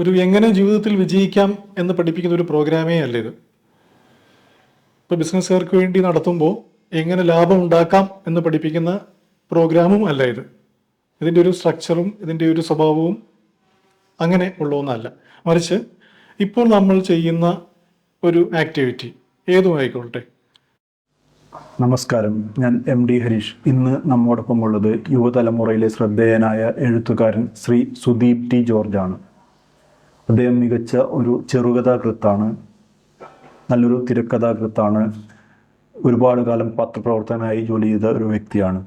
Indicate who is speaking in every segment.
Speaker 1: ഒരു എങ്ങനെ ജീവിതത്തിൽ വിജയിക്കാം എന്ന് പഠിപ്പിക്കുന്ന ഒരു പ്രോഗ്രാമേ അല്ല ഇത്. ഇപ്പോൾ ബിസിനസ്സുകാർക്ക് വേണ്ടി നടത്തുമ്പോൾ എങ്ങനെ ലാഭം ഉണ്ടാക്കാം എന്ന് പഠിപ്പിക്കുന്ന പ്രോഗ്രാമും അല്ല ഇത്. ഇതിന്റെ ഒരു സ്ട്രക്ചറും ഇതിന്റെ ഒരു സ്വഭാവവും അങ്ങനെ ഉള്ള ഒന്നല്ല. മറിച്ച് ഇപ്പോൾ നമ്മൾ ചെയ്യുന്ന ഒരു ആക്ടിവിറ്റി ഏതും ആയിക്കോട്ടെ.
Speaker 2: നമസ്കാരം. ഞാൻ എം ഡി ഹരീഷ്. ഇന്ന് നമ്മോടൊപ്പം ഉള്ളത് യുവതലമുറയിലെ ശ്രദ്ധേയനായ എഴുത്തുകാരൻ ശ്രീ സുദീപ് ടി ജോർജാണ്. അദ്ദേഹം മികച്ച ഒരു ചെറുകഥാകൃത്താണ് നല്ലൊരു തിരക്കഥാകൃത്താണ് ഒരുപാട് കാലം പത്രപ്രവർത്തകനായി ജോലി ചെയ്ത ഒരു വ്യക്തിയാണ്.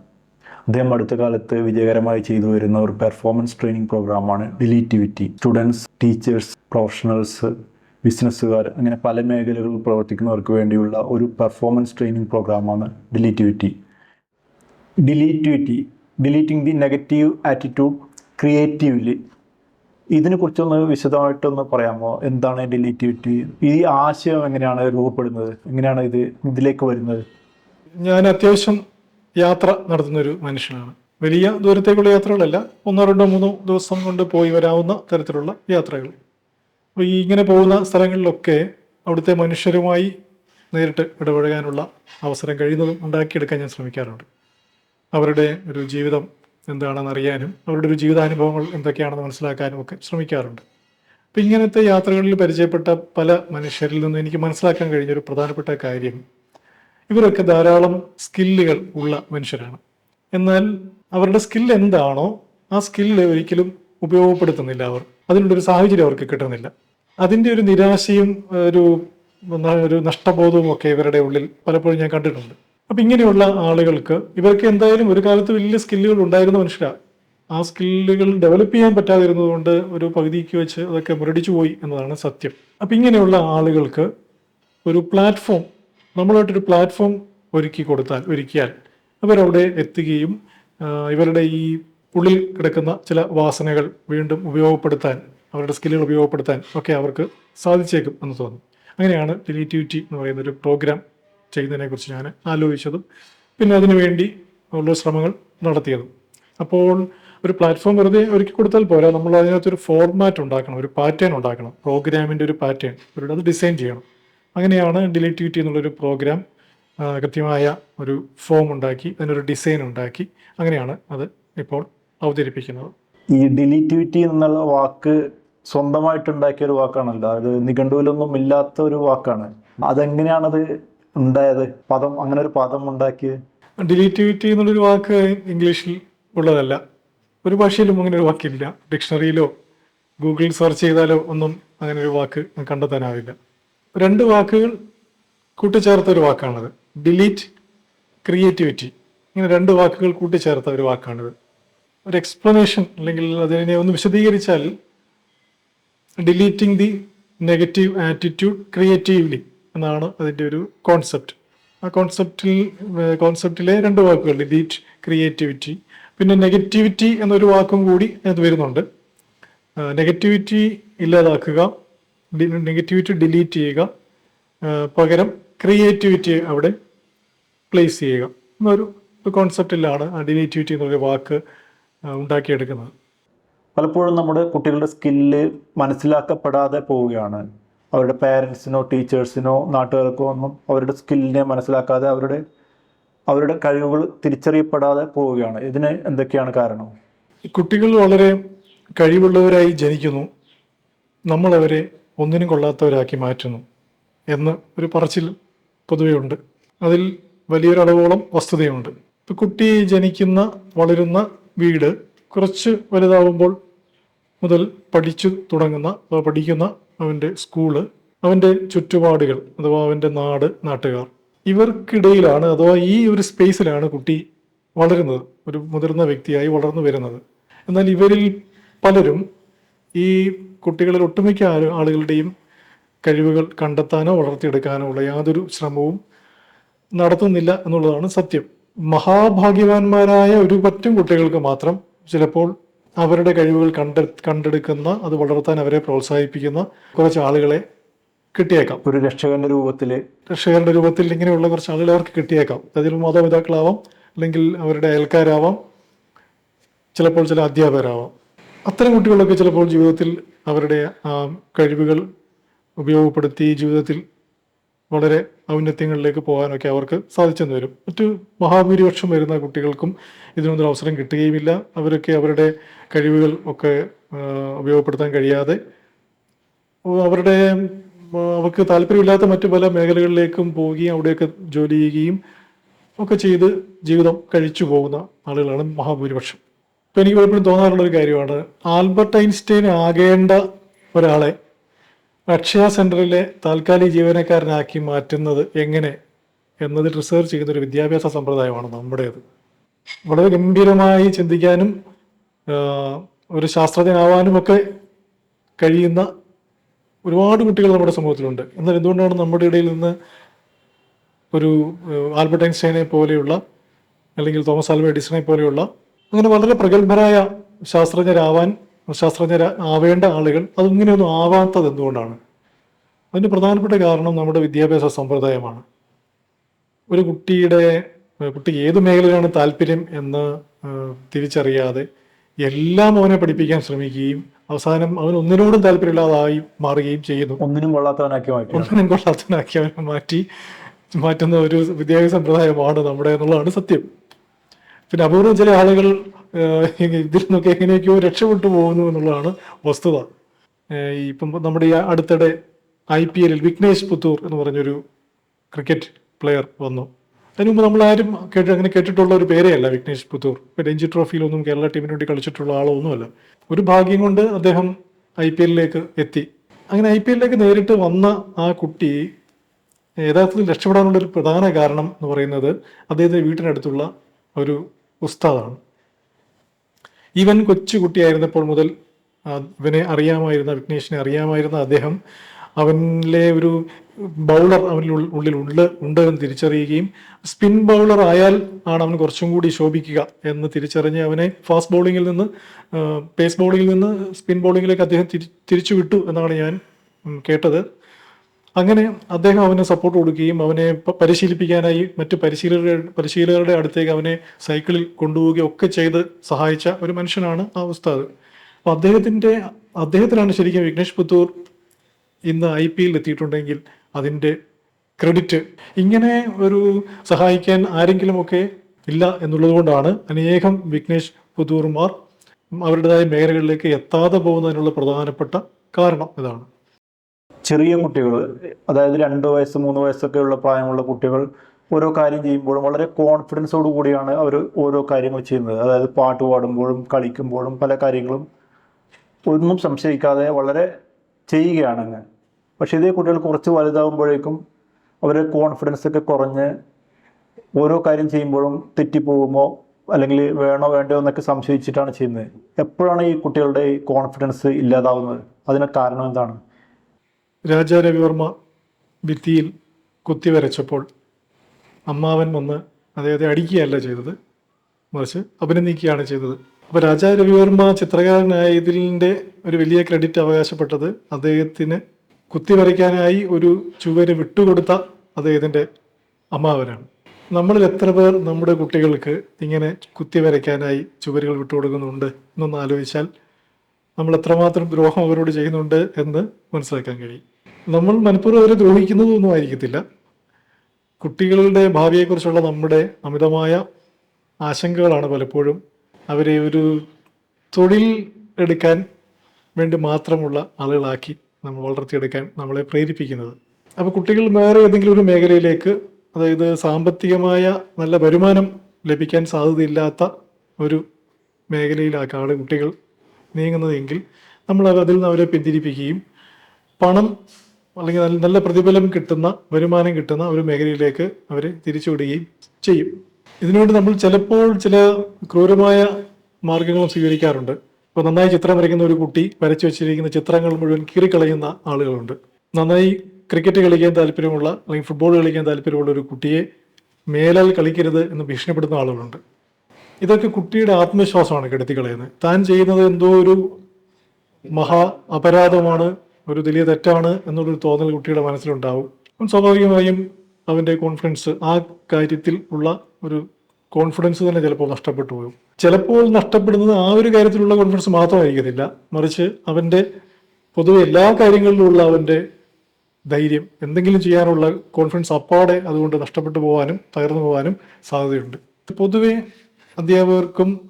Speaker 2: അദ്ദേഹം അടുത്ത കാലത്ത് വിജയകരമായി ചെയ്തു വരുന്ന ഒരു പെർഫോമൻസ് ട്രെയിനിങ് പ്രോഗ്രാമാണ് ഡിലീറ്റിവിറ്റി സ്റ്റുഡൻസ് ടീച്ചേഴ്സ് പ്രൊഫഷണൽസ് ബിസിനസ്സുകാർ അങ്ങനെ പല മേഖലകളിൽ പ്രവർത്തിക്കുന്നവർക്ക് വേണ്ടിയുള്ള ഒരു പെർഫോമൻസ് ട്രെയിനിങ് പ്രോഗ്രാമാണ് ഡിലീറ്റിവിറ്റി ഡിലീറ്റിവിറ്റി deleting the negative attitude creatively ഇതിനെക്കുറിച്ചൊന്ന് വിശദമായിട്ടൊന്ന് പറയാമോ? എന്താണ് ഡിലീറ്റിവിറ്റി ഈ ആശയം എങ്ങനെയാണ് രൂപപ്പെടുന്നത്? എങ്ങനെയാണ് ഇത് ഇതിലേക്ക് വരുന്നത്?
Speaker 1: ഞാൻ അത്യാവശ്യം യാത്ര നടത്തുന്നൊരു മനുഷ്യനാണ്. വലിയ ദൂരത്തേക്കുള്ള യാത്രകളല്ല ഒന്നോ രണ്ടോ മൂന്നോ ദിവസം കൊണ്ട് പോയി വരാവുന്ന തരത്തിലുള്ള യാത്രകൾ. അപ്പോൾ ഈ ഇങ്ങനെ പോകുന്ന സ്ഥലങ്ങളിലൊക്കെ അവിടുത്തെ മനുഷ്യരുമായി നേരിട്ട് ഇടപഴകാനുള്ള അവസരം കഴിയുന്നതും ഉണ്ടാക്കിയെടുക്കാൻ ഞാൻ ശ്രമിക്കാറുണ്ട്. അവരുടെ ഒരു ജീവിതം എന്താണെന്ന് അറിയാനും അവരുടെ ഒരു ജീവിതാനുഭവങ്ങൾ എന്തൊക്കെയാണെന്ന് മനസ്സിലാക്കാനും ഒക്കെ ശ്രമിക്കാറുണ്ട്. അപ്പം ഇങ്ങനത്തെ യാത്രകളിൽ പരിചയപ്പെട്ട പല മനുഷ്യരിൽ നിന്നും എനിക്ക് മനസ്സിലാക്കാൻ കഴിഞ്ഞ ഒരു പ്രധാനപ്പെട്ട കാര്യം ഇവരൊക്കെ ധാരാളം സ്കില്ലുകൾ ഉള്ള മനുഷ്യരാണ്. എന്നാൽ അവരുടെ സ്കില്ല് എന്താണോ ആ സ്കില്ല് ഒരിക്കലും ഉപയോഗപ്പെടുത്തുന്നില്ല അവർ. അതിനുള്ള ഒരു സാഹചര്യം അവർക്ക് കിട്ടുന്നില്ല. അതിന്റെ ഒരു നിരാശയും ഒരു ഒരു നഷ്ടബോധവും ഒക്കെ ഇവരുടെ ഉള്ളിൽ പലപ്പോഴും ഞാൻ കണ്ടിട്ടുണ്ട്. അപ്പൊ ഇങ്ങനെയുള്ള ആളുകൾക്ക് ഇവർക്ക് എന്തായാലും ഒരു കാലത്ത് വലിയ സ്കില്ലുകൾ ഉണ്ടായിരുന്ന മനുഷ്യരാണ് ആ സ്കില്ലുകൾ ഡെവലപ്പ് ചെയ്യാൻ പറ്റാതിരുന്നതുകൊണ്ട് ഒരു പകുതിക്ക് വെച്ച് അതൊക്കെ മുരടിച്ചു പോയി എന്നതാണ് സത്യം. അപ്പൊ ഇങ്ങനെയുള്ള ആളുകൾക്ക് ഒരു പ്ലാറ്റ്ഫോം നമ്മളായിട്ടൊരു പ്ലാറ്റ്ഫോം ഒരുക്കി കൊടുത്താൽ ഒരുക്കിയാൽ അവരവിടെ എത്തുകയും ഇവരുടെ ഈ ഉള്ളിൽ കിടക്കുന്ന ചില വാസനകൾ വീണ്ടും ഉപയോഗപ്പെടുത്താൻ അവരുടെ സ്കില്ലുകൾ ഉപയോഗപ്പെടുത്താൻ ഒക്കെ അവർക്ക് സാധിച്ചേക്കും എന്ന് തോന്നുന്നു അങ്ങനെയാണ് ഡിലീറ്റിവിറ്റി എന്ന് പറയുന്ന ഒരു പ്രോഗ്രാം ചെയ്യുന്നതിനെക്കുറിച്ച് ഞാൻ ആലോചിച്ചതും പിന്നെ അതിനുവേണ്ടി ഉള്ള ശ്രമങ്ങൾ നടത്തിയതും. അപ്പോൾ ഒരു പ്ലാറ്റ്ഫോം വെറുതെ ഒരുക്കി കൊടുത്താൽ പോരാ. നമ്മൾ അതിനകത്തൊരു ഫോർമാറ്റ് ഉണ്ടാക്കണം ഒരു പാറ്റേൺ ഉണ്ടാക്കണം. പ്രോഗ്രാമിന്റെ ഒരു പാറ്റേൺ ഒരു അത് ഡിസൈൻ ചെയ്യണം. അങ്ങനെയാണ് ഡിലീറ്റിവിറ്റി എന്നുള്ളൊരു പ്രോഗ്രാം കൃത്യമായ ഒരു ഫോം ഉണ്ടാക്കി അതിനൊരു ഡിസൈൻ ഉണ്ടാക്കി അങ്ങനെയാണ് അത് ഇപ്പോൾ അവതരിപ്പിക്കുന്നത്.
Speaker 2: ഈ ഡിലിറ്റിവിറ്റി എന്നുള്ള വാക്ക് സ്വന്തമായിട്ട് ഉണ്ടാക്കിയ ഒരു വാക്കാണല്ലോ. അത് നിഘണ്ടുവിലൊന്നും ഇല്ലാത്ത ഒരു വാക്കാണ്. അതെങ്ങനെയാണത് ഉണ്ടായത്? പദം അങ്ങനെ ഒരു പദം ഉണ്ടാക്കിയത്
Speaker 1: ഡിലീറ്റിവിറ്റി എന്നുള്ളൊരു വാക്ക് ഇംഗ്ലീഷിൽ ഉള്ളതല്ല. ഒരു ഭാഷയിലും അങ്ങനെ ഒരു വാക്കില്ല. ഡിക്ഷണറിയിലോ ഗൂഗിളിൽ സെർച്ച് ചെയ്താലോ ഒന്നും അങ്ങനെ ഒരു വാക്ക് കണ്ടെത്താനാവില്ല. രണ്ട് വാക്കുകൾ കൂട്ടിച്ചേർത്ത ഒരു വാക്കാണത്. ഡിലീറ്റ് ക്രിയേറ്റിവിറ്റി ഇങ്ങനെ രണ്ട് വാക്കുകൾ കൂട്ടിച്ചേർത്ത ഒരു വാക്കാണിത്. ഒരു എക്സ്പ്ലനേഷൻ അല്ലെങ്കിൽ അതിനെ ഒന്ന് വിശദീകരിച്ചാൽ deleting the negative attitude creatively എന്നാണ് അതിന്റെ ഒരു കോൺസെപ്റ്റ് ആ കോൺസെപ്റ്റിൽ കോൺസെപ്റ്റിലെ രണ്ട് വാക്കുകൾ ഡിലീറ്റ് ക്രിയേറ്റിവിറ്റി പിന്നെ നെഗറ്റിവിറ്റി എന്നൊരു വാക്കും കൂടി അത് വരുന്നുണ്ട്. നെഗറ്റിവിറ്റി ഇല്ലാതാക്കുക നെഗറ്റിവിറ്റി ഡിലീറ്റ് ചെയ്യുക പകരം ക്രിയേറ്റിവിറ്റി അവിടെ പ്ലേസ് ചെയ്യുക എന്നൊരു കോൺസെപ്റ്റിലാണ് ഡിലീറ്റിവിറ്റി എന്നൊരു വാക്ക് ഉണ്ടാക്കിയെടുക്കുന്നത്.
Speaker 2: പലപ്പോഴും നമ്മുടെ കുട്ടികളുടെ സ്കില്ല് മനസ്സിലാക്കപ്പെടാതെ പോവുകയാണ്. അവരുടെ പേരൻസിനോ ടീച്ചേഴ്സിനോ നാട്ടുകാർക്കോ ഒന്നും അവരുടെ സ്കില്ലിനെ മനസ്സിലാക്കാതെ അവരുടെ അവരുടെ കഴിവുകൾ തിരിച്ചറിയപ്പെടാതെ പോവുകയാണ്. ഇതിന് എന്തൊക്കെയാണ് കാരണം?
Speaker 1: കുട്ടികൾ വളരെ കഴിവുള്ളവരായി ജനിക്കുന്നു. നമ്മളവരെ ഒന്നിനും കൊള്ളാത്തവരാക്കി മാറ്റുന്നു എന്ന് ഒരു പറച്ചിൽ പൊതുവെ ഉണ്ട്. അതിൽ വലിയൊരളവോളം വസ്തുതയുണ്ട്. ഇപ്പം കുട്ടി ജനിക്കുന്ന വളരുന്ന വീട് കുറച്ച് വലുതാവുമ്പോൾ മുതൽ പഠിച്ചു തുടങ്ങുന്ന അഥവാ പഠിക്കുന്ന അവന്റെ സ്കൂൾ അവന്റെ ചുറ്റുപാടുകൾ അഥവാ അവന്റെ നാട് നാട്ടുകാർ. ഇവർക്കിടയിലാണ് അഥവാ ഈ ഒരു സ്പേസിലാണ് കുട്ടി വളരുന്നത്. ഒരു മുതിർന്ന വ്യക്തിയായി വളർന്നു വരുന്നത്. എന്നാൽ ഇവരിൽ പലരും ഈ കുട്ടികളിൽ ഒട്ടുമിക്ക ആളുകളുടെയും കഴിവുകൾ കണ്ടെത്താനോ വളർത്തിയെടുക്കാനോ ഉള്ള യാതൊരു ശ്രമവും നടത്തുന്നില്ല എന്നുള്ളതാണ് സത്യം. മഹാഭാഗ്യവാന്മാരായ ഒരു പറ്റും കുട്ടികൾക്ക് മാത്രം ചിലപ്പോൾ അവരുടെ കഴിവുകൾ കണ്ടെ കണ്ടെടുക്കുന്ന അത് വളർത്താൻ അവരെ പ്രോത്സാഹിപ്പിക്കുന്ന കുറച്ച് ആളുകളെ കിട്ടിയേക്കാം.
Speaker 2: ഒരു രക്ഷകന്റെ രൂപത്തിൽ
Speaker 1: രക്ഷകരുടെ രൂപത്തിൽ ഇങ്ങനെയുള്ള കുറച്ച് ആളുകളെ അവർക്ക് കിട്ടിയേക്കാം. അതിൽ മാതാപിതാക്കളാവാം അല്ലെങ്കിൽ അവരുടെ അയൽക്കാരാവാം ചിലപ്പോൾ ചില അധ്യാപകരാവാം. അത്തരം കുട്ടികളൊക്കെ ചിലപ്പോൾ ജീവിതത്തിൽ അവരുടെ കഴിവുകൾ ഉപയോഗപ്പെടുത്തി ജീവിതത്തിൽ വളരെ ഔന്നത്യങ്ങളിലേക്ക് പോകാനൊക്കെ അവർക്ക് സാധിച്ചെന്ന് വരും. മറ്റു മഹാഭൂരിപക്ഷം വരുന്ന കുട്ടികൾക്കും ഇതിനൊന്നും അവസരം കിട്ടുകയുമില്ല. അവരൊക്കെ അവരുടെ കഴിവുകൾ ഒക്കെ ഉപയോഗപ്പെടുത്താൻ കഴിയാതെ അവരുടെ അവർക്ക് താല്പര്യമില്ലാത്ത മറ്റു പല മേഖലകളിലേക്കും പോവുകയും അവിടെയൊക്കെ ജോലി ചെയ്യുകയും ഒക്കെ ചെയ്ത് ജീവിതം കഴിച്ചു പോകുന്ന ആളുകളാണ് മഹാഭൂരിപക്ഷം. ഇപ്പം എനിക്ക് പലപ്പോഴും തോന്നാറുള്ള ഒരു കാര്യമാണ് ആൽബർട്ട് ഐൻസ്റ്റൈൻ ആകേണ്ട ഒരാളെ അക്ഷയ സെന്ററിലെ താൽക്കാലിക ജീവനക്കാരനാക്കി മാറ്റുന്നത് എങ്ങനെ എന്നതിൽ റിസർച്ച് ചെയ്യുന്ന ഒരു വിദ്യാഭ്യാസ സമ്പ്രദായമാണ് നമ്മുടേത്. വളരെ ഗംഭീരമായി ചിന്തിക്കാനും ഒരു ശാസ്ത്രജ്ഞനാവാനും ഒക്കെ കഴിയുന്ന ഒരുപാട് കുട്ടികൾ നമ്മുടെ സമൂഹത്തിലുണ്ട്. എന്നാൽ എന്തുകൊണ്ടാണ് നമ്മുടെ ഇടയിൽ നിന്ന് ഒരു ആൽബർട്ട് ഐൻസ്റ്റൈനെ പോലെയുള്ള അല്ലെങ്കിൽ തോമസ് ആൽബർട്ട് എഡിസണെ പോലെയുള്ള അങ്ങനെ വളരെ പ്രഗത്ഭരായ ശാസ്ത്രജ്ഞരാവാൻ ശാസ്ത്രജ്ഞര ആവേണ്ട ആളുകൾ അതിങ്ങനെയൊന്നും ആവാത്തത് എന്തുകൊണ്ടാണ്? അതിന് പ്രധാനപ്പെട്ട കാരണം നമ്മുടെ വിദ്യാഭ്യാസ സമ്പ്രദായമാണ്. ഒരു കുട്ടിയുടെ കുട്ടി ഏത് മേഖലയിലാണ് താല്പര്യം എന്ന് തിരിച്ചറിയാതെ എല്ലാം അവനെ പഠിപ്പിക്കാൻ ശ്രമിക്കുകയും അവസാനം അവൻ ഒന്നിനോടും താല്പര്യമില്ലാതായി മാറുകയും ചെയ്യുന്നു.
Speaker 2: ഒന്നിനും കൊള്ളാത്തവനാക്കി മാറ്റി.
Speaker 1: ഒന്നിനും കൊള്ളാത്തവനാക്കി അവനെ മാറ്റി മാറ്റുന്ന ഒരു വിദ്യാഭ്യാസ സമ്പ്രദായമാണ് നമ്മുടെ എന്നുള്ളതാണ് സത്യം. പിന്നെ അപൂർവം ചില ആളുകൾ ഇതിൽ നിന്നൊക്കെ എങ്ങനെയൊക്കെയോ രക്ഷപ്പെട്ടു പോകുന്നു എന്നുള്ളതാണ് വസ്തുത. ഇപ്പം നമ്മുടെ ഈ അടുത്തിടെ ഐ പി എല്ലിൽ വിഘ്നേഷ് പുത്തൂർ എന്ന് പറഞ്ഞൊരു ക്രിക്കറ്റ് പ്ലെയർ വന്നു. അതിനു മുമ്പ് നമ്മൾ ആരും കേട്ട് അങ്ങനെ കേട്ടിട്ടുള്ള ഒരു പേരേ അല്ല വിഘ്നേഷ് പുത്തൂർ. രഞ്ജി ട്രോഫിയിലൊന്നും കേരള ടീമിന് വേണ്ടി കളിച്ചിട്ടുള്ള ആളൊന്നുമല്ല. ഒരു ഭാഗ്യം കൊണ്ട് അദ്ദേഹം ഐ പി എല്ലിലേക്ക് എത്തി. അങ്ങനെ ഐ പി എല്ലിലേക്ക് നേരിട്ട് വന്ന ആ കുട്ടി യഥാർത്ഥത്തിൽ രക്ഷപ്പെടാനുള്ള ഒരു പ്രധാന കാരണം എന്ന് പറയുന്നത് അദ്ദേഹത്തിന്റെ വീട്ടിനടുത്തുള്ള ഒരു ഉസ്താദാണ്. ഇവൻ കൊച്ചുകുട്ടിയായിരുന്നപ്പോൾ മുതൽ ഇവനെ അറിയാമായിരുന്ന വിഘ്നേഷിനെ അറിയാമായിരുന്ന അദ്ദേഹം അവനിലെ ഒരു ബൗളർ അവനിൽ ഉള്ളിൽ ഉണ്ട് ഉണ്ട് എന്ന് തിരിച്ചറിയുകയും സ്പിൻ ബൗളർ ആയാൽ ആണ് അവൻ കുറച്ചും കൂടി ശോഭിക്കുക എന്ന് തിരിച്ചറിഞ്ഞ് അവനെ ഫാസ്റ്റ് ബൗളിങ്ങിൽ നിന്ന് പേസ് ബൗളിങ്ങിൽ നിന്ന് സ്പിൻ ബൗളിങ്ങിലേക്ക് അദ്ദേഹം തിരി തിരിച്ചു വിട്ടു എന്നാണ് ഞാൻ കേട്ടത്. അങ്ങനെ അദ്ദേഹം അവന് സപ്പോർട്ട് കൊടുക്കുകയും അവനെ പരിശീലിപ്പിക്കാനായി മറ്റു പരിശീലകരുടെ പരിശീലകരുടെ അടുത്തേക്ക് അവനെ സൈക്കിളിൽ കൊണ്ടുപോവുകയും ഒക്കെ ചെയ്ത് സഹായിച്ച ഒരു മനുഷ്യനാണ് ആ ഉസ്താദ്. അപ്പൊ അദ്ദേഹത്തിന്റെ അദ്ദേഹത്തിനാണ് ശരിക്കും വിഘ്നേഷ് പുത്തൂർ ഇന്ന് ഐ പി എല്ലിൽ എത്തിയിട്ടുണ്ടെങ്കിൽ അതിന്റെ ക്രെഡിറ്റ് ഇങ്ങനെ ഒരു സഹായിക്കാൻ ആരെങ്കിലും ഒക്കെ ഇല്ല എന്നുള്ളതുകൊണ്ടാണ് അനേകം വിഘ്നേഷ് പുത്തൂർമാർ അവരുടേതായ മേഖലകളിലേക്ക് എത്താതെ പോകുന്നതിനുള്ള പ്രധാനപ്പെട്ട കാരണം ഇതാണ്.
Speaker 2: ചെറിയ കുട്ടികൾ അതായത് രണ്ട് വയസ്സ് മൂന്ന് വയസ്സൊക്കെ ഉള്ള പ്രായമുള്ള കുട്ടികൾ ഓരോ കാര്യം ചെയ്യുമ്പോഴും വളരെ കോൺഫിഡൻസോട് കൂടിയാണ് അവർ ഓരോ കാര്യങ്ങൾ ചെയ്യുന്നത്. അതായത് പാട്ട് പാടുമ്പോഴും കളിക്കുമ്പോഴും പല കാര്യങ്ങളും ഒന്നും സംശയിക്കാതെ വളരെ ചെയ്യുകയാണ് അങ്ങ് പക്ഷേ ഇതേ കുട്ടികൾ കുറച്ച് വലുതാകുമ്പോഴേക്കും അവരുടെ കോൺഫിഡൻസ് ഒക്കെ കുറഞ്ഞ് ഓരോ കാര്യം ചെയ്യുമ്പോഴും തെറ്റിപ്പോകുമോ അല്ലെങ്കിൽ വേണോ വേണ്ടോ എന്നൊക്കെ സംശയിച്ചിട്ടാണ് ചെയ്യുന്നത്. എപ്പോഴാണ് ഈ കുട്ടികളുടെ കോൺഫിഡൻസ് ഇല്ലാതാവുന്നത്? അതിന് കാരണം എന്താണ്?
Speaker 1: രാജാ രവിവർമ്മ ഭിത്തിയിൽ കുത്തിവരച്ചപ്പോൾ അമ്മാവൻ വന്ന് അദ്ദേഹത്തെ അടിക്കുകയല്ല ചെയ്തത്. മറിച്ച് അഭിനന്ദിക്കുകയാണ് ചെയ്തത്. അപ്പോൾ രാജാ രവിവർമ്മ ചിത്രകാരനായതിന്റെ ഒരു വലിയ ക്രെഡിറ്റ് അവകാശപ്പെട്ടത് അദ്ദേഹത്തിന് കുത്തി വരയ്ക്കാനായി ഒരു ചുവര് വിട്ടുകൊടുത്ത അദ്ദേഹത്തിന്റെ അമ്മാവനാണ്. നമ്മളിൽ എത്ര പേർ നമ്മുടെ കുട്ടികൾക്ക് ഇങ്ങനെ കുത്തി വരയ്ക്കാനായി ചുവരുകൾ വിട്ടുകൊടുക്കുന്നുണ്ട് എന്നൊന്ന് ആലോചിച്ചാൽ നമ്മൾ എത്രമാത്രം ദ്രോഹം അവരോട് ചെയ്യുന്നുണ്ട് എന്ന് മനസ്സിലാക്കാൻ കഴിയും. നമ്മൾ മനഃപൂർവം അവരെ ദ്രോഹിക്കുന്നതൊന്നും ആയിരിക്കത്തില്ല. കുട്ടികളുടെ ഭാവിയെക്കുറിച്ചുള്ള നമ്മുടെ അമിതമായ ആശങ്കകളാണ് പലപ്പോഴും അവരെ ഒരു തൊഴിൽ എടുക്കാൻ വേണ്ടി മാത്രമുള്ള ആളുകളാക്കി നമ്മൾ വളർത്തിയെടുക്കാൻ നമ്മളെ പ്രേരിപ്പിക്കുന്നത്. അപ്പോൾ കുട്ടികൾ വേറെ ഏതെങ്കിലും ഒരു മേഖലയിലേക്ക് അതായത് സാമ്പത്തികമായ നല്ല വരുമാനം ലഭിക്കാൻ സാധ്യതയില്ലാത്ത ഒരു മേഖലയിലാക്കാണ് കുട്ടികൾ നീങ്ങുന്നതെങ്കിൽ നമ്മൾ അത് അതിൽ നിന്ന് അവരെ പിന്തിരിപ്പിക്കുകയും പണം അല്ലെങ്കിൽ നല്ല പ്രതിഫലം കിട്ടുന്ന വരുമാനം കിട്ടുന്ന ഒരു മേഖലയിലേക്ക് അവരെ തിരിച്ചുവിടുകയും ചെയ്യും. ഇതിനുവേണ്ടി നമ്മൾ ചിലപ്പോൾ ചില ക്രൂരമായ മാർഗങ്ങളും സ്വീകരിക്കാറുണ്ട്. ഇപ്പോൾ നന്നായി ചിത്രം വരയ്ക്കുന്ന ഒരു കുട്ടി വരച്ചു വെച്ചിരിക്കുന്ന ചിത്രങ്ങൾ മുഴുവൻ കീറിക്കളയുന്ന ആളുകളുണ്ട്. നന്നായി ക്രിക്കറ്റ് കളിക്കാൻ താല്പര്യമുള്ള അല്ലെങ്കിൽ ഫുട്ബോൾ കളിക്കാൻ താല്പര്യമുള്ള ഒരു കുട്ടിയെ മേലാൽ കളിക്കരുത് എന്ന് ഭീഷണിപ്പെടുത്തുന്ന ആളുകളുണ്ട്. ഇതൊക്കെ കുട്ടിയുടെ ആത്മവിശ്വാസമാണ് കെടുത്തി കളയുന്നത് താൻ ചെയ്യുന്നത് എന്തോ ഒരു മഹാ അപരാധമാണ്. ഒരു വലിയ തെറ്റാണ് എന്നുള്ളൊരു തോന്നൽ കുട്ടിയുടെ മനസ്സിലുണ്ടാവും. അപ്പം സ്വാഭാവികമായും അവന്റെ കോൺഫിഡൻസ് ആ കാര്യത്തിൽ ഉള്ള ഒരു കോൺഫിഡൻസ് തന്നെ ചിലപ്പോൾ നഷ്ടപ്പെട്ടു പോകും. ചിലപ്പോൾ നഷ്ടപ്പെടുന്നത് ആ ഒരു കാര്യത്തിലുള്ള കോൺഫിഡൻസ് മാത്രമായിരിക്കത്തില്ല. മറിച്ച് അവന്റെ പൊതുവെ എല്ലാ കാര്യങ്ങളിലുമുള്ള അവന്റെ ധൈര്യം എന്തെങ്കിലും ചെയ്യാനുള്ള കോൺഫിഡൻസ് അപ്പാടെ അതുകൊണ്ട് നഷ്ടപ്പെട്ടു പോകാനും തകർന്നു പോകാനും സാധ്യതയുണ്ട്. പൊതുവെ അധ്യാപകർക്കും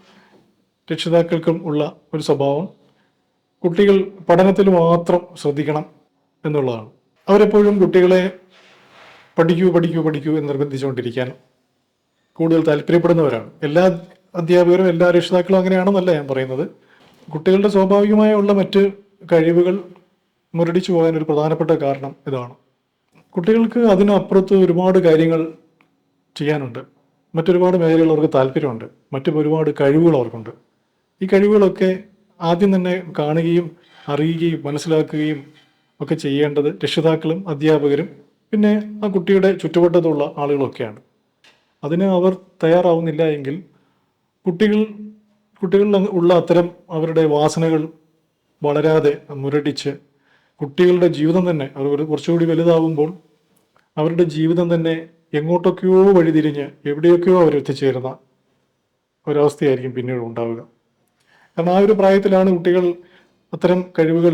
Speaker 1: രക്ഷിതാക്കൾക്കും ഉള്ള ഒരു സ്വഭാവം കുട്ടികൾ പഠനത്തിൽ മാത്രം ശ്രദ്ധിക്കണം എന്നുള്ളതാണ്. അവരെപ്പോഴും കുട്ടികളെ പഠിക്കൂ പഠിക്കൂ പഠിക്കൂ എന്ന് നിർബന്ധിച്ചുകൊണ്ടിരിക്കാൻ കൂടുതൽ താല്പര്യപ്പെടുന്നവരാണ്. എല്ലാ അധ്യാപകരും എല്ലാ രക്ഷിതാക്കളും അങ്ങനെയാണെന്നല്ല ഞാൻ പറയുന്നത്. കുട്ടികളുടെ സ്വാഭാവികമായ ഉള്ള മറ്റ് കഴിവുകൾ മുരടിച്ചു പോകാൻ ഒരു പ്രധാനപ്പെട്ട കാരണം ഇതാണ്. കുട്ടികൾക്ക് അതിനപ്പുറത്ത് ഒരുപാട് കാര്യങ്ങൾ ചെയ്യാനുണ്ട്. മറ്റൊരുപാട് മേഖലകൾ അവർക്ക് താല്പര്യമുണ്ട്. മറ്റു ഒരുപാട് കഴിവുകൾ അവർക്കുണ്ട്. ഈ കഴിവുകളൊക്കെ ആദ്യം തന്നെ കാണുകയും അറിയുകയും മനസ്സിലാക്കുകയും ഒക്കെ ചെയ്യേണ്ടത് രക്ഷിതാക്കളും അധ്യാപകരും പിന്നെ ആ കുട്ടിയുടെ ചുറ്റുവട്ടത്തുള്ള ആളുകളൊക്കെയാണ്. അതിന് അവർ തയ്യാറാവുന്നില്ല എങ്കിൽ കുട്ടികൾ കുട്ടികളിൽ ഉള്ള അത്തരം അവരുടെ വാസനകൾ വളരാതെ മുരടിച്ച് കുട്ടികളുടെ ജീവിതം തന്നെ അവർ കുറച്ചുകൂടി വലുതാവുമ്പോൾ അവരുടെ ജീവിതം തന്നെ എങ്ങോട്ടൊക്കെയോ വഴിതിരിഞ്ഞ് എവിടെയൊക്കെയോ അവർ എത്തിച്ചേരുന്ന ഒരവസ്ഥയായിരിക്കും പിന്നീട് ഉണ്ടാവുക. കാരണം ആ ഒരു പ്രായത്തിലാണ് കുട്ടികൾ അത്തരം കഴിവുകൾ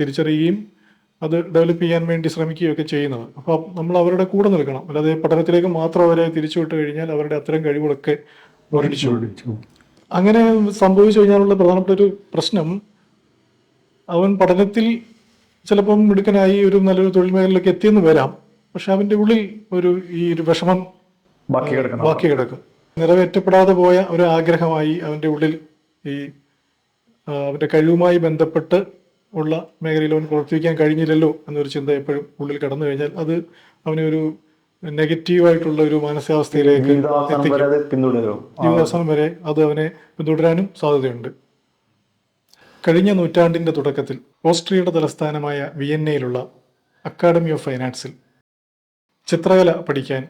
Speaker 1: തിരിച്ചറിയുകയും അത് ഡെവലപ്പ് ചെയ്യാൻ വേണ്ടി ശ്രമിക്കുകയൊക്കെ ചെയ്യുന്നത്. അപ്പോൾ നമ്മൾ അവരുടെ കൂടെ നിൽക്കണം. അല്ലാതെ പഠനത്തിലേക്ക് മാത്രം അവരെ തിരിച്ചുവിട്ട് കഴിഞ്ഞാൽ അവരുടെ അത്തരം കഴിവുകളൊക്കെ മുരടിച്ചു അങ്ങനെ സംഭവിച്ചു കഴിഞ്ഞാലുള്ള പ്രധാനപ്പെട്ട ഒരു പ്രശ്നം അവൻ പഠനത്തിൽ ചിലപ്പം മിടുക്കനായി ഒരു നല്ലൊരു തൊഴിൽ മേഖലയിലേക്ക് എത്തിയെന്ന് വരാം. പക്ഷെ അവന്റെ ഉള്ളിൽ ഒരു ഈ ഒരു വിഷമം
Speaker 2: ബാക്കി
Speaker 1: കിടക്കും നിറവേറ്റപ്പെടാതെ പോയ ഒരു ആഗ്രഹമായി അവന്റെ ഉള്ളിൽ ഈ അവന്റെ കഴിവുമായി ബന്ധപ്പെട്ട് ഉള്ള മേഖലയിൽ അവൻ പ്രവർത്തിക്കാൻ കഴിഞ്ഞില്ലല്ലോ എന്നൊരു ചിന്ത എപ്പോഴും ഉള്ളിൽ കടന്നു കഴിഞ്ഞാൽ അത് അവനെ ഒരു നെഗറ്റീവായിട്ടുള്ള ഒരു മാനസികാവസ്ഥയിലേക്ക്
Speaker 2: ജീവിതാവസാനം വരെ അത്
Speaker 1: അവനെ പിന്തുടരാനും സാധ്യതയുണ്ട്. കഴിഞ്ഞ നൂറ്റാണ്ടിന്റെ തുടക്കത്തിൽ ഓസ്ട്രിയയുടെ തലസ്ഥാനമായ വിയന്നയിലുള്ള അക്കാഡമി ഓഫ് ഫൈൻ ആർട്സിൽ ചിത്രകല പഠിക്കാൻ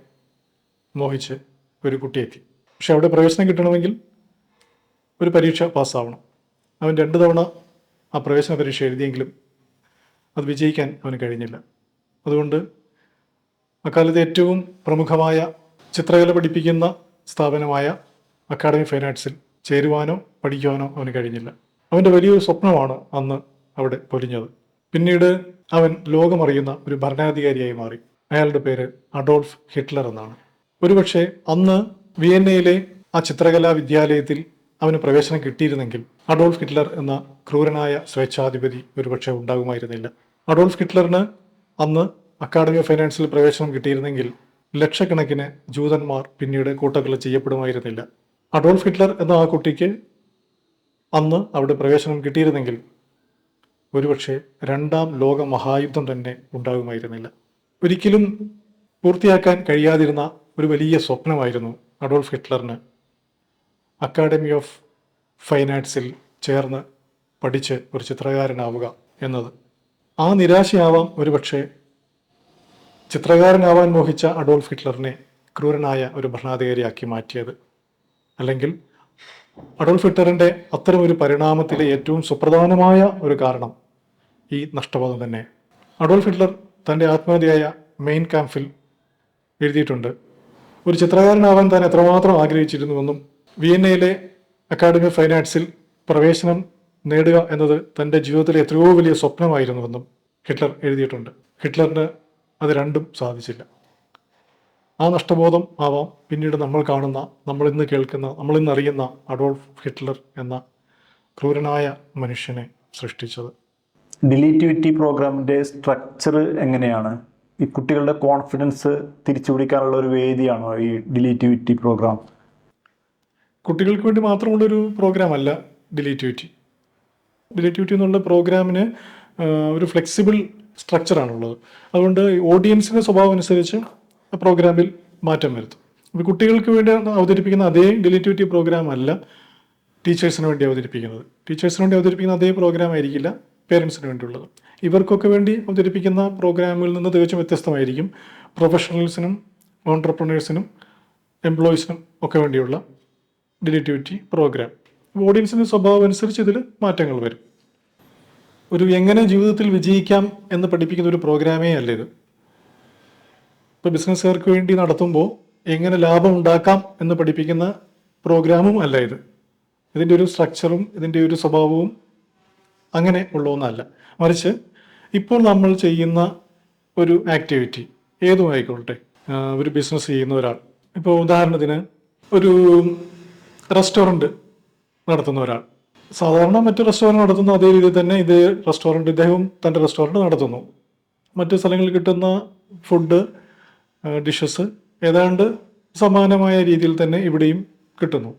Speaker 1: മോഹിച്ച് ഒരു കുട്ടിയെത്തി. പക്ഷെ അവിടെ പ്രവേശനം കിട്ടണമെങ്കിൽ ഒരു പരീക്ഷ പാസ്സാവണം. അവൻ രണ്ട് തവണ ആ പ്രവേശന പരീക്ഷ എഴുതിയെങ്കിലും അത് വിജയിക്കാൻ അവന് കഴിഞ്ഞില്ല. അതുകൊണ്ട് അക്കാലത്ത് ഏറ്റവും പ്രമുഖമായ ചിത്രകല പഠിപ്പിക്കുന്ന സ്ഥാപനമായ അക്കാഡമി ഫൈൻ ആർട്സിൽ ചേരുവാനോ പഠിക്കുവാനോ അവന് കഴിഞ്ഞില്ല. അവന്റെ വലിയൊരു സ്വപ്നമാണ് അന്ന് അവിടെ പൊലിഞ്ഞത്. പിന്നീട് അവൻ ലോകമറിയുന്ന ഒരു ഭരണാധികാരിയായി മാറി. അയാളുടെ പേര് അഡോൾഫ് ഹിറ്റ്ലർ എന്നാണ്. ഒരുപക്ഷെ അന്ന് വിയന്നയിലെ ആ ചിത്രകലാ വിദ്യാലയത്തിൽ അവന് പ്രവേശനം കിട്ടിയിരുന്നെങ്കിൽ അഡോൾഫ് ഹിറ്റ്ലർ എന്ന ക്രൂരനായ സ്വേച്ഛാധിപതി ഒരുപക്ഷെ ഉണ്ടാകുമായിരുന്നില്ല. അഡോൾഫ് ഹിറ്റ്ലറിന് അന്ന് അക്കാഡമി ഓഫ് ഫൈനാൻസിൽ പ്രവേശനം കിട്ടിയിരുന്നെങ്കിൽ ലക്ഷക്കണക്കിന് ജൂതന്മാർ പിന്നീട് കൂട്ടക്കൊല ചെയ്യപ്പെടുമായിരുന്നില്ല. അഡോൾഫ് ഹിറ്റ്ലർ എന്ന ആ കുട്ടിക്ക് അന്ന് അവിടെ പ്രവേശനം കിട്ടിയിരുന്നെങ്കിൽ ഒരുപക്ഷെ രണ്ടാം ലോക മഹായുദ്ധം തന്നെ ഉണ്ടാകുമായിരുന്നില്ല. ഒരിക്കലും പൂർത്തിയാക്കാൻ കഴിയാതിരുന്ന ഒരു വലിയ സ്വപ്നമായിരുന്നു അഡോൾഫ് ഹിറ്റ്ലറിന് അക്കാഡമി ഓഫ് ഫൈൻ ആർട്സിൽ ചേർന്ന് പഠിച്ച് ഒരു ചിത്രകാരനാവുക എന്നത്. ആ നിരാശയാവാം ഒരുപക്ഷെ ചിത്രകാരനാവാൻ മോഹിച്ച അഡോൾഫ് ഹിറ്റ്ലറിനെ ക്രൂരനായ ഒരു ഭരണാധികാരിയാക്കി മാറ്റിയത്. അല്ലെങ്കിൽ അഡോൾഫ് ഹിറ്റ്ലറിന്റെ അത്തരം ഒരു പരിണാമത്തിലെ ഏറ്റവും സുപ്രധാനമായ ഒരു കാരണം ഈ നഷ്ടബോധം തന്നെ. അഡോൾഫ് ഹിറ്റ്ലർ തന്റെ ആത്മഹത്യയായ മെയിൻ ക്യാമ്പിൽ എഴുതിയിട്ടുണ്ട്. ഒരു ചിത്രകാരനാവാൻ താൻ എത്രമാത്രം ആഗ്രഹിച്ചിരുന്നുവെന്നും വിയന്നയിലെ അക്കാഡമി ഓഫ് ഫൈൻ ആർട്സിൽ പ്രവേശനം നേടുക എന്നത് തന്റെ ജീവിതത്തിലെ എത്രയോ വലിയ സ്വപ്നമായിരുന്നുവെന്നും ഹിറ്റ്ലർ എഴുതിയിട്ടുണ്ട്. ഹിറ്റ്ലറിന് അത് രണ്ടും സാധിച്ചില്ല. ആ നഷ്ടബോധം ആവാം പിന്നീട് നമ്മൾ കാണുന്ന നമ്മൾ ഇന്ന് കേൾക്കുന്ന നമ്മൾ ഇന്ന് അറിയുന്ന അഡോൾഫ് ഹിറ്റ്ലർ എന്ന ക്രൂരനായ മനുഷ്യനെ സൃഷ്ടിച്ചത്.
Speaker 2: ഡിലീറ്റിവിറ്റി പ്രോഗ്രാമിന്റെ സ്ട്രക്ചർ എങ്ങനെയാണ്? ഈ കുട്ടികളുടെ കോൺഫിഡൻസ് തിരിച്ചുപിടിക്കാനുള്ള ഒരു വേദിയാണോ ഈ ഡിലീറ്റിവിറ്റി പ്രോഗ്രാം
Speaker 1: കുട്ടികൾക്ക് വേണ്ടി മാത്രമുള്ളൊരു പ്രോഗ്രാം അല്ല ഡിലേറ്റിവിറ്റി ഡിലേറ്റിവിറ്റി എന്നുള്ള പ്രോഗ്രാമിന് ഒരു ഫ്ലെക്സിബിൾ സ്ട്രക്ചറാണുള്ളത്. അതുകൊണ്ട് ഓഡിയൻസിന്റെ സ്വഭാവം അനുസരിച്ച് പ്രോഗ്രാമിൽ മാറ്റം വരുത്തും. അപ്പോൾ കുട്ടികൾക്ക് വേണ്ടി അവതരിപ്പിക്കുന്ന അതേ ഡിലേറ്റിവിറ്റി പ്രോഗ്രാം അല്ല ടീച്ചേഴ്സിന് വേണ്ടി അവതരിപ്പിക്കുന്നത്. ടീച്ചേഴ്സിന് വേണ്ടി അവതരിപ്പിക്കുന്ന അതേ പ്രോഗ്രാം ആയിരിക്കില്ല പേരൻസിന് വേണ്ടിയുള്ളത്. ഇവർക്കൊക്കെ വേണ്ടി അവതരിപ്പിക്കുന്ന പ്രോഗ്രാമിൽ നിന്ന് തികച്ചും വ്യത്യസ്തമായിരിക്കും പ്രൊഫഷണൽസിനും ഓൺടർപ്രണേഴ്സിനും എംപ്ലോയീസിനും ഒക്കെ വേണ്ടിയുള്ള ഡിലീറ്റിവിറ്റി പ്രോഗ്രാം ഓഡിയൻസിന്റെ സ്വഭാവം അനുസരിച്ച് ഇതിൽ മാറ്റങ്ങൾ വരും. ഒരു എങ്ങനെ ജീവിതത്തിൽ വിജയിക്കാം എന്ന് പഠിപ്പിക്കുന്ന ഒരു പ്രോഗ്രാമേ അല്ല ഇത്? ഇപ്പോൾ ബിസിനസ്സുകാർക്ക് വേണ്ടി നടത്തുമ്പോൾ എങ്ങനെ ലാഭം ഉണ്ടാക്കാം എന്ന് പഠിപ്പിക്കുന്ന പ്രോഗ്രാമും അല്ല ഇത്. ഇതിന്റെ ഒരു സ്ട്രക്ചറും ഇതിന്റെ ഒരു സ്വഭാവവും അങ്ങനെ ഉള്ള ഒന്നല്ല. മറിച്ച് ഇപ്പോൾ നമ്മൾ ചെയ്യുന്ന ഒരു ആക്ടിവിറ്റി ഏതും ആയിക്കോട്ടെ. ഒരു ബിസിനസ് ചെയ്യുന്ന ഒരാൾ. ഇപ്പോൾ ഉദാഹരണത്തിന് ഒരു റെസ്റ്റോറന്റ് നടത്തുന്ന ഒരാൾ. സാധാരണ മറ്റു റെസ്റ്റോറന്റ് നടത്തുന്ന അതേ രീതിയിൽ തന്നെ ഇത് റെസ്റ്റോറന്റ് ഇദ്ദേഹം തന്റെ റെസ്റ്റോറന്റ് നടത്തുന്നു. മറ്റു സ്ഥലങ്ങളിൽ കിട്ടുന്ന ഫുഡ് ഡിഷസ് ഏതാണ്ട് സമാനമായ രീതിയിൽ തന്നെ ഇവിടെയും കിട്ടുന്നു.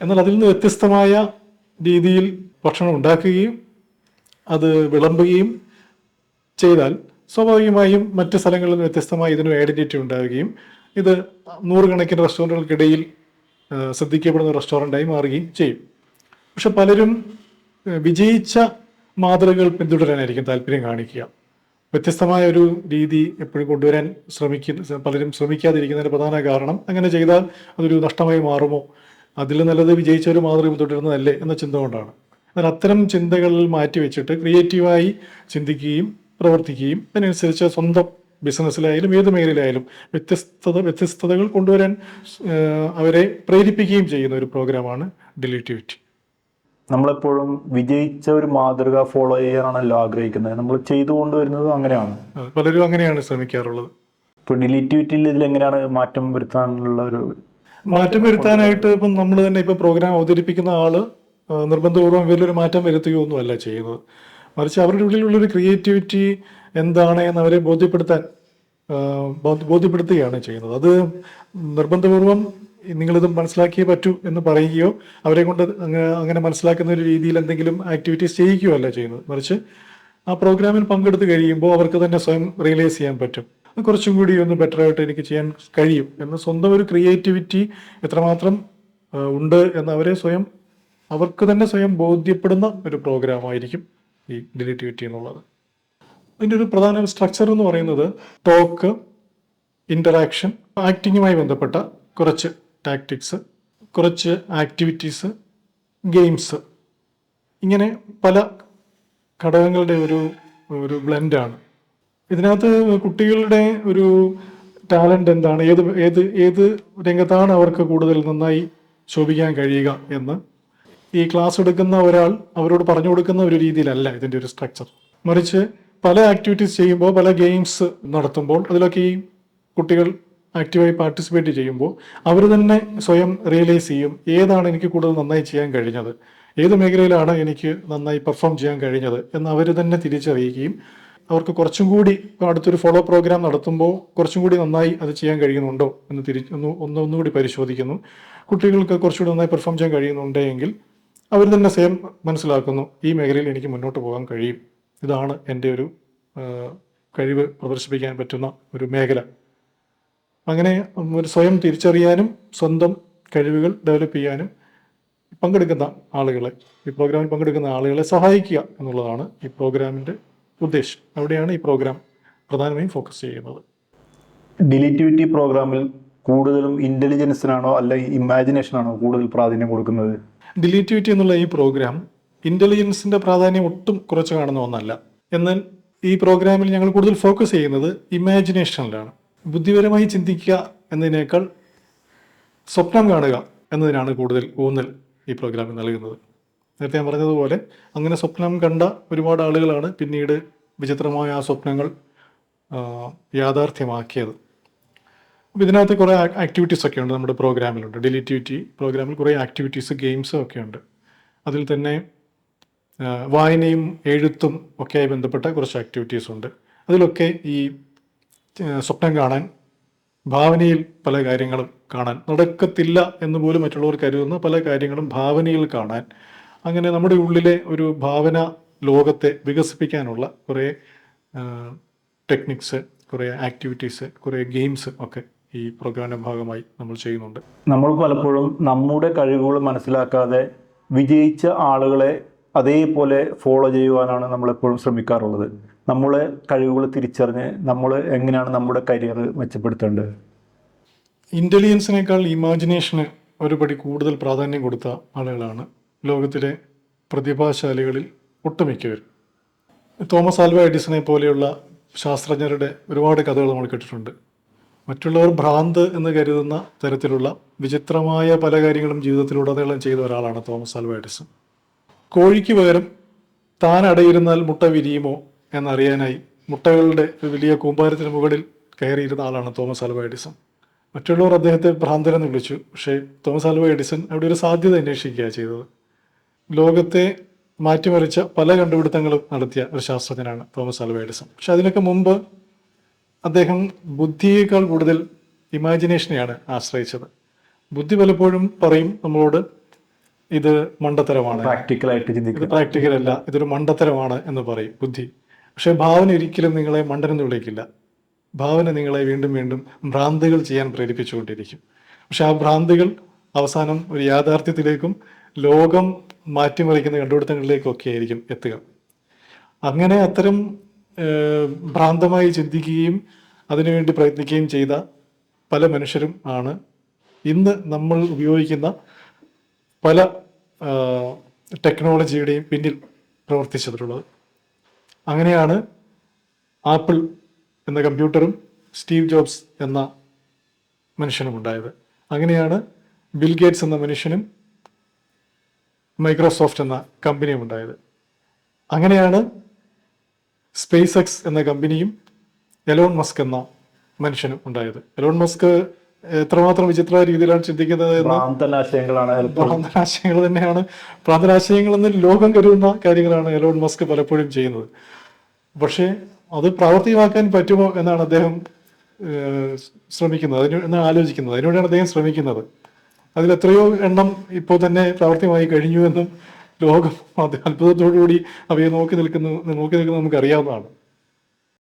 Speaker 1: എന്നാൽ അതിൽ നിന്ന് വ്യത്യസ്തമായ രീതിയിൽ ഭക്ഷണം ഉണ്ടാക്കുകയും അത് വിളമ്പുകയും ചെയ്താൽ സ്വാഭാവികമായും മറ്റ് സ്ഥലങ്ങളിൽ നിന്ന് വ്യത്യസ്തമായി ഇതിനൊരു ഐഡന്റിറ്റി ഉണ്ടാവുകയും ഇത് നൂറുകണക്കിന് റെസ്റ്റോറന്റുകൾക്കിടയിൽ ശ്രദ്ധിക്കപ്പെടുന്ന റെസ്റ്റോറന്റായി മാറുകയും ചെയ്യും. പക്ഷെ പലരും വിജയിച്ച മാതൃകകൾ പിന്തുടരാനായിരിക്കും താല്പര്യം കാണിക്കുക. വ്യത്യസ്തമായ ഒരു രീതി എപ്പോഴും കൊണ്ടുവരാൻ ശ്രമിക്കുന്ന പലരും ശ്രമിക്കാതിരിക്കുന്നതിന്റെ പ്രധാന കാരണം അങ്ങനെ ചെയ്താൽ അതൊരു നഷ്ടമായി മാറുമോ? അതിൽ നല്ലത് വിജയിച്ച ഒരു മാതൃക പിന്തുടരുന്നതല്ലേ എന്ന ചിന്ത കൊണ്ടാണ്. എന്നാൽ അത്തരം ചിന്തകളിൽ മാറ്റി വെച്ചിട്ട് ക്രിയേറ്റീവായി ചിന്തിക്കുകയും പ്രവർത്തിക്കുകയും അതിനനുസരിച്ച് സ്വന്തം ബിസിനസ്സിലായാലും ഏത് മേഖലയിലായാലും വ്യത്യസ്തത വ്യത്യസ്തതകൾ കൊണ്ടുവരാൻ അവരെ പ്രേരിപ്പിക്കുകയും ചെയ്യുന്ന ഒരു പ്രോഗ്രാമാണ് ഡിലീറ്റിവിറ്റി
Speaker 2: നമ്മളെപ്പോഴും വിജയിച്ച ഒരു മാതൃക ഫോളോ ചെയ്യാനാണല്ലോ ആഗ്രഹിക്കുന്നത്. നമ്മൾ ചെയ്തു കൊണ്ടുവരുന്നത് അങ്ങനെയാണ്.
Speaker 1: പലരും അങ്ങനെയാണ് ശ്രമിക്കാറുള്ളത്.
Speaker 2: ഇപ്പൊ ഡിലീറ്റിവിറ്റിയിൽ ഇതിൽ എങ്ങനെയാണ് മാറ്റം വരുത്താനുള്ള ഒരു
Speaker 1: മാറ്റം വരുത്താനായിട്ട് ഇപ്പം നമ്മൾ തന്നെ ഇപ്പം പ്രോഗ്രാം അവതരിപ്പിക്കുന്ന ആൾ നിർബന്ധപൂർവം ഇവരിലൊരു മാറ്റം വരുത്തുകയോ ഒന്നുമല്ല ചെയ്യുന്നത്. മറിച്ച് അവരുടെ ഉള്ളിലുള്ളൊരു ക്രിയേറ്റിവിറ്റി എന്താണ് എന്ന് അവരെ ബോധ്യപ്പെടുത്താൻ ബോധ്യപ്പെടുത്തുകയാണ് ചെയ്യുന്നത്. അത് നിർബന്ധപൂർവം നിങ്ങളിത് മനസ്സിലാക്കിയേ പറ്റൂ എന്ന് പറയുകയോ അവരെ കൊണ്ട് അങ്ങനെ മനസ്സിലാക്കുന്ന ഒരു രീതിയിൽ എന്തെങ്കിലും ആക്ടിവിറ്റീസ് ചെയ്യിക്കുകയോ അല്ല ചെയ്യുന്നത്. മറിച്ച് ആ പ്രോഗ്രാമിൽ പങ്കെടുത്ത് കഴിയുമ്പോൾ അവർക്ക് തന്നെ സ്വയം റിയലൈസ് ചെയ്യാൻ പറ്റും. കുറച്ചും കൂടി ഒന്ന് ബെറ്റർ ആയിട്ട് എനിക്ക് ചെയ്യാൻ കഴിയും എന്ന് സ്വന്തം ഒരു ക്രിയേറ്റിവിറ്റി എത്രമാത്രം ഉണ്ട് എന്ന് അവരെ സ്വയം അവർക്ക് തന്നെ സ്വയം ബോധ്യപ്പെടുന്ന ഒരു പ്രോഗ്രാം ആയിരിക്കും ഈ ഡിലിറ്റിവിറ്റി എന്നുള്ളത് അതിന്റെ ഒരു പ്രധാന സ്ട്രക്ചർ എന്ന് പറയുന്നത് ടോക്ക് ഇന്ററാക്ഷൻ ആക്ടിങ്ങുമായി ബന്ധപ്പെട്ട കുറച്ച് ടാക്ടിക്സ് കുറച്ച് ആക്ടിവിറ്റീസ് ഗെയിംസ് ഇങ്ങനെ പല ഘടകങ്ങളുടെ ഒരു ഒരു ബ്ലെൻഡാണ് ഇതിനകത്ത് കുട്ടികളുടെ ഒരു ടാലന്റ് എന്താണ്? ഏത് ഏത് ഏത് രംഗത്താണ് അവർക്ക് കൂടുതൽ നന്നായി ശോഭിക്കാൻ കഴിയുക എന്ന് ഈ ക്ലാസ് എടുക്കുന്ന ഒരാൾ അവരോട് പറഞ്ഞു കൊടുക്കുന്ന ഒരു രീതിയിലല്ല ഇതിന്റെ ഒരു സ്ട്രക്ചർ മറിച്ച് പല ആക്ടിവിറ്റീസ് ചെയ്യുമ്പോൾ പല ഗെയിംസ് നടത്തുമ്പോൾ അതിലൊക്കെ ഈ കുട്ടികൾ ആക്റ്റീവായി പാർട്ടിസിപ്പേറ്റ് ചെയ്യുമ്പോൾ അവർ തന്നെ സ്വയം റിയലൈസ് ചെയ്യും ഏതാണ് എനിക്ക് കൂടുതൽ നന്നായി ചെയ്യാൻ കഴിഞ്ഞത് ഏത് മേഖലയിലാണ് എനിക്ക് നന്നായി പെർഫോം ചെയ്യാൻ കഴിഞ്ഞത് എന്ന് അവർ തന്നെ തിരിച്ചറിയുകയും അവർക്ക് കുറച്ചും കൂടി അടുത്തൊരു ഫോളോ പ്രോഗ്രാം നടത്തുമ്പോൾ കുറച്ചും കൂടി നന്നായി അത് ചെയ്യാൻ കഴിയുന്നുണ്ടോ എന്ന് തിരി ഒന്ന് ഒന്ന് ഒന്നുകൂടി പരിശോധിക്കുന്നു. കുട്ടികൾക്ക് കുറച്ചുകൂടി നന്നായി പെർഫോം ചെയ്യാൻ കഴിയുന്നുണ്ടെങ്കിൽ അവർ തന്നെ സ്വയം മനസ്സിലാക്കുന്നു ഈ മേഖലയിൽ എനിക്ക് മുന്നോട്ട് പോകാൻ കഴിയും. ഇതാണ് എന്റെ ഒരു കഴിവ് പ്രദർശിപ്പിക്കാൻ പറ്റുന്ന ഒരു മേഖല. അങ്ങനെ ഒരു സ്വയം തിരിച്ചറിയാനും സ്വന്തം കഴിവുകൾ ഡെവലപ്പ് ചെയ്യാനും പങ്കെടുക്കുന്ന ആളുകളെ ഈ പ്രോഗ്രാമിൽ പങ്കെടുക്കുന്ന ആളുകളെ സഹായിക്കുക എന്നുള്ളതാണ് ഈ പ്രോഗ്രാമിന്റെ ഉദ്ദേശം. അവിടെയാണ് ഈ പ്രോഗ്രാം പ്രധാനമായും ഫോക്കസ് ചെയ്യുന്നത്.
Speaker 2: ഡിലിറ്റിവിറ്റി പ്രോഗ്രാമിൽ കൂടുതലും ഇന്റലിജൻസിനാണോ അല്ലെങ്കിൽ ഇമാജിനേഷനാണോ കൂടുതൽ പ്രാധാന്യം കൊടുക്കുന്നത്?
Speaker 1: ഡിലീറ്റിവിറ്റി എന്നുള്ള ഈ പ്രോഗ്രാം ഇന്റലിജൻസിന്റെ പ്രാധാന്യം ഒട്ടും കുറച്ച് കാണുന്ന ഒന്നല്ല. എന്നാൽ ഈ പ്രോഗ്രാമിൽ ഞങ്ങൾ കൂടുതൽ ഫോക്കസ് ചെയ്യുന്നത് ഇമാജിനേഷനിലാണ് ബുദ്ധിപരമായി ചിന്തിക്കുക എന്നതിനേക്കാൾ സ്വപ്നം കാണുക എന്നതിനാണ് കൂടുതൽ ഊന്നൽ ഈ പ്രോഗ്രാമിൽ നൽകുന്നത്. നേരത്തെ ഞാൻ പറഞ്ഞതുപോലെ അങ്ങനെ സ്വപ്നം കണ്ട ഒരുപാട് ആളുകളാണ് പിന്നീട് വിചിത്രമായ ആ സ്വപ്നങ്ങൾ യാഥാർത്ഥ്യമാക്കിയത്. ഇതിനകത്ത് കുറേ ആക്ടിവിറ്റീസ് ഒക്കെ ഉണ്ട് നമ്മുടെ പ്രോഗ്രാമിലുണ്ട് ഡിലിറ്റിവിറ്റി പ്രോഗ്രാമിൽ കുറേ ആക്ടിവിറ്റീസ് ഗെയിംസും ഒക്കെ ഉണ്ട്. അതിൽ തന്നെ വായനയും എഴുത്തും ഒക്കെയായി ബന്ധപ്പെട്ട കുറച്ച് ആക്ടിവിറ്റീസ് ഉണ്ട്. അതിലൊക്കെ ഈ സ്വപ്നം കാണാൻ ഭാവനയിൽ പല കാര്യങ്ങളും കാണാൻ നടക്കത്തില്ല എന്ന് പോലും മറ്റുള്ളവർ കരുതുന്ന പല കാര്യങ്ങളും ഭാവനയിൽ കാണാൻ അങ്ങനെ നമ്മുടെ ഉള്ളിലെ ഒരു ഭാവന ലോകത്തെ വികസിപ്പിക്കാനുള്ള കുറേ ടെക്നിക്സ് കുറേ ആക്ടിവിറ്റീസ് കുറേ ഗെയിംസ് ഒക്കെ ഈ പ്രോഗ്രാമിന്റെ ഭാഗമായി നമ്മൾ ചെയ്യുന്നുണ്ട്.
Speaker 2: നമ്മൾ പലപ്പോഴും നമ്മുടെ കഴിവുകൾ മനസ്സിലാക്കാതെ വിജയിച്ച ആളുകളെ അതേപോലെ ഫോളോ ചെയ്യുവാനാണ് നമ്മളെപ്പോഴും ശ്രമിക്കാറുള്ളത്. നമ്മളെ കഴിവുകൾ തിരിച്ചറിഞ്ഞ് നമ്മൾ എങ്ങനെയാണ് നമ്മുടെ കരിയർ മെച്ചപ്പെടുത്തേണ്ടത്?
Speaker 1: ഇന്റലിജൻസിനേക്കാൾ ഇമാജിനേഷന് ഒരുപടി കൂടുതൽ പ്രാധാന്യം കൊടുത്ത ആളുകളാണ് ലോകത്തിലെ പ്രതിഭാശാലികളിൽ ഒട്ടുമിക്കവരും. തോമസ് ആൽവ എഡിസനെ പോലെയുള്ള ശാസ്ത്രജ്ഞരുടെ ഒരുപാട് കഥകൾ നമ്മൾ കേട്ടിട്ടുണ്ട്. മറ്റുള്ളവർ ഭ്രാന്ത് എന്ന് കരുതുന്ന തരത്തിലുള്ള വിചിത്രമായ പല കാര്യങ്ങളും ജീവിതത്തിലുടനീളം ചെയ്ത ഒരാളാണ് തോമസ് ആൽവ കോഴിക്ക് പകരം താൻ അടയിരുന്നാൽ മുട്ട വിരിയുമോ എന്നറിയാനായി മുട്ടകളുടെ വലിയ കൂമ്പാരത്തിന് മുകളിൽ കയറിയിരുന്ന ആളാണ് തോമസ് ആൽവ എഡിസൺ മറ്റുള്ളവർ അദ്ദേഹത്തെ ഭ്രാന്തരെന്ന് വിളിച്ചു. പക്ഷേ തോമസ് ആൽവ എഡിസൺ അവിടെ ഒരു സാധ്യത അന്വേഷിക്കുകയാണ് ചെയ്തത്. ലോകത്തെ മാറ്റിമറിച്ച പല കണ്ടുപിടുത്തങ്ങളും നടത്തിയ ഒരു ശാസ്ത്രജ്ഞനാണ് തോമസ് ആൽവ എഡിസൺ പക്ഷെ അതിനൊക്കെ മുമ്പ് അദ്ദേഹം ബുദ്ധിയേക്കാൾ കൂടുതൽ ഇമാജിനേഷനെയാണ് ആശ്രയിച്ചത്. ബുദ്ധി പലപ്പോഴും പറയും നമ്മളോട് ഇത് മണ്ടത്തരമാണ്.
Speaker 2: പ്രാക്ടിക്കലായിട്ട്
Speaker 1: ഇത് പ്രാക്ടിക്കൽ അല്ല ഇതൊരു മണ്ടത്തരമാണ് എന്ന് പറയും ബുദ്ധി. പക്ഷെ ഭാവന ഒരിക്കലും നിങ്ങളെ മണ്ടനെന്ന് വിളിക്കില്ല. ഭാവന നിങ്ങളെ വീണ്ടും വീണ്ടും ഭ്രാന്തികൾ ചെയ്യാൻ പ്രേരിപ്പിച്ചുകൊണ്ടിരിക്കും. പക്ഷെ ആ ഭ്രാന്തികൾ അവസാനം ഒരു യാഥാർത്ഥ്യത്തിലേക്കും ലോകം മാറ്റിമറിക്കുന്ന കണ്ടുപിടുത്തങ്ങളിലേക്കൊക്കെ ആയിരിക്കും എത്തുക. അങ്ങനെ അത്തരം ഭ്രാന്തമായി ചിന്തിക്കുകയും അതിനുവേണ്ടി പ്രയത്നിക്കുകയും ചെയ്ത പല മനുഷ്യരും ആണ്. ഇന്ന് നമ്മൾ ഉപയോഗിക്കുന്ന പല ടെക്നോളജിയുടെയും പിന്നിൽ പ്രവർത്തിച്ചിട്ടുള്ളത് അങ്ങനെയാണ് ആപ്പിൾ എന്ന കമ്പ്യൂട്ടറും സ്റ്റീവ് ജോബ്സ് എന്ന മനുഷ്യനും ഉണ്ടായത്. അങ്ങനെയാണ് ബിൽ ഗേറ്റ്സ് എന്ന മനുഷ്യനും മൈക്രോസോഫ്റ്റ് എന്ന കമ്പനിയും ഉണ്ടായത്. അങ്ങനെയാണ് സ്പേസ് എക്സ് എന്ന കമ്പനിയും എലോൺ മസ്ക് എന്ന മനുഷ്യനും ഉണ്ടായത്. എലോൺ മസ്ക് എത്രമാത്രം വിചിത്ര രീതിയിലാണ് ചിന്തിക്കുന്നത് ഭ്രാന്തനാശയങ്ങൾ തന്നെയാണ്. പ്രാന്തനാശയങ്ങൾ എന്ന് ലോകം കരുതുന്ന കാര്യങ്ങളാണ് എലോൺ മസ്ക് പലപ്പോഴും ചെയ്യുന്നത്. പക്ഷേ അത് പ്രാവർത്തികമാക്കാൻ പറ്റുമോ എന്നാണ് അദ്ദേഹം ശ്രമിക്കുന്നത്. അതിന് എന്ന് ആലോചിക്കുന്നത്. അതിനുവേണ്ടിയാണ് അദ്ദേഹം ശ്രമിക്കുന്നത്. അതിൽ എത്രയോ എണ്ണം ഇപ്പോൾ തന്നെ പ്രാവർത്തികമായി കഴിഞ്ഞു എന്നും ലോകം അത് അത്ഭുതത്തോടുകൂടി അവയെ നോക്കി നിൽക്കുന്നു നോക്കി നിൽക്കുന്നത് നമുക്ക് അറിയാവുന്നതാണ്